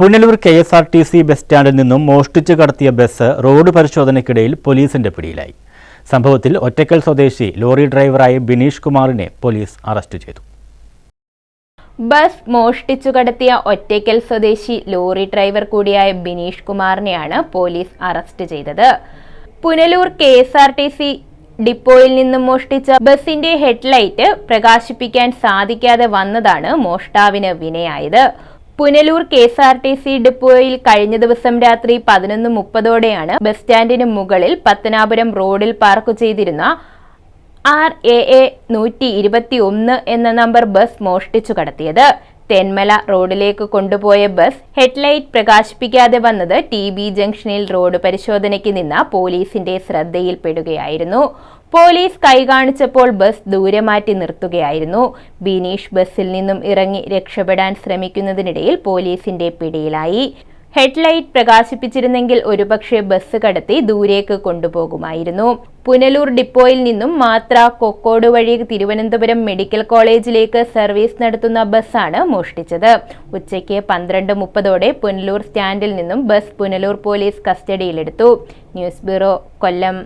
Punalur K S R T C bus സ്റ്റാൻഡിൽ നിന്നും മോഷ്ടിച്ചു കടത്തിയ ബസ് റോഡ് പരിശോധനയ്ക്കിടയിൽ പോലീസിന്റെ പിടിയിലായി. സംഭവത്തിൽ ഒറ്റക്കൽ സ്വദേശി ലോറി ഡ്രൈവറായ ബിനീഷ് കുമാറിനെ പോലീസ് അറസ്റ്റ് ചെയ്തു. ബസ് മോഷ്ടിച്ചു കടത്തിയ ഒറ്റയ്ക്കൽ സ്വദേശി ലോറി ഡ്രൈവർ കൂടിയായ ബിനീഷ് കുമാറിനെയാണ് പോലീസ് അറസ്റ്റ് ചെയ്തത്. Punalur K S R T C ഡിപ്പോയിൽ നിന്നും മോഷ്ടിച്ച ബസിന്റെ ഹെഡ്ലൈറ്റ് പ്രകാശിപ്പിക്കാൻ സാധിക്കാതെ വന്നതാണ് മോഷ്ടാവിന് വിനയായത്. Punalur K S R T C ഡിപ്പോയിൽ കഴിഞ്ഞ ദിവസം രാത്രി പതിനൊന്ന് മുപ്പതോടെയാണ് ബസ് സ്റ്റാൻഡിന് മുകളിൽ പത്തനാപുരം റോഡിൽ പാർക്ക് ചെയ്തിരുന്ന ആർ എ എ നൂറ്റി ഇരുപത്തി ഒന്ന് എന്ന നമ്പർ ബസ് മോഷ്ടിച്ചു കടത്തിയത്. തെന്മല റോഡിലേക്ക് കൊണ്ടുപോയ ബസ് ഹെഡ്ലൈറ്റ് പ്രകാശിപ്പിക്കാതെ വന്നത് ടി ബി ജംഗ്ഷനിൽ റോഡ് പരിശോധനയ്ക്ക് നിന്ന പോലീസിന്റെ ശ്രദ്ധയിൽപ്പെടുകയായിരുന്നു. പോലീസ് കൈകാണിച്ചപ്പോൾ ബസ് ദൂരെ മാറ്റി നിർത്തുകയായിരുന്നു. ബിനീഷ് ബസ്സിൽ നിന്നും ഇറങ്ങി രക്ഷപ്പെടാൻ ശ്രമിക്കുന്നതിനിടയിൽ പോലീസിന്റെ പിടിയിലായി. ഹെഡ്ലൈറ്റ് പ്രകാശിപ്പിച്ചിരുന്നെങ്കിൽ ഒരുപക്ഷെ ബസ് കടത്തി ദൂരേക്ക് കൊണ്ടുപോകുമായിരുന്നു. പുനലൂർ ഡിപ്പോയിൽ നിന്നും മാത്ര കൊക്കോട് വഴി തിരുവനന്തപുരം മെഡിക്കൽ കോളേജിലേക്ക് സർവീസ് നടത്തുന്ന ബസ്സാണ് മോഷ്ടിച്ചത്. ഉച്ചയ്ക്ക് പന്ത്രണ്ട് മുപ്പതോടെ പുനലൂർ സ്റ്റാൻഡിൽ നിന്നും ബസ് പുനലൂർ പോലീസ് കസ്റ്റഡിയിലെടുത്തു. News bureau Kollam.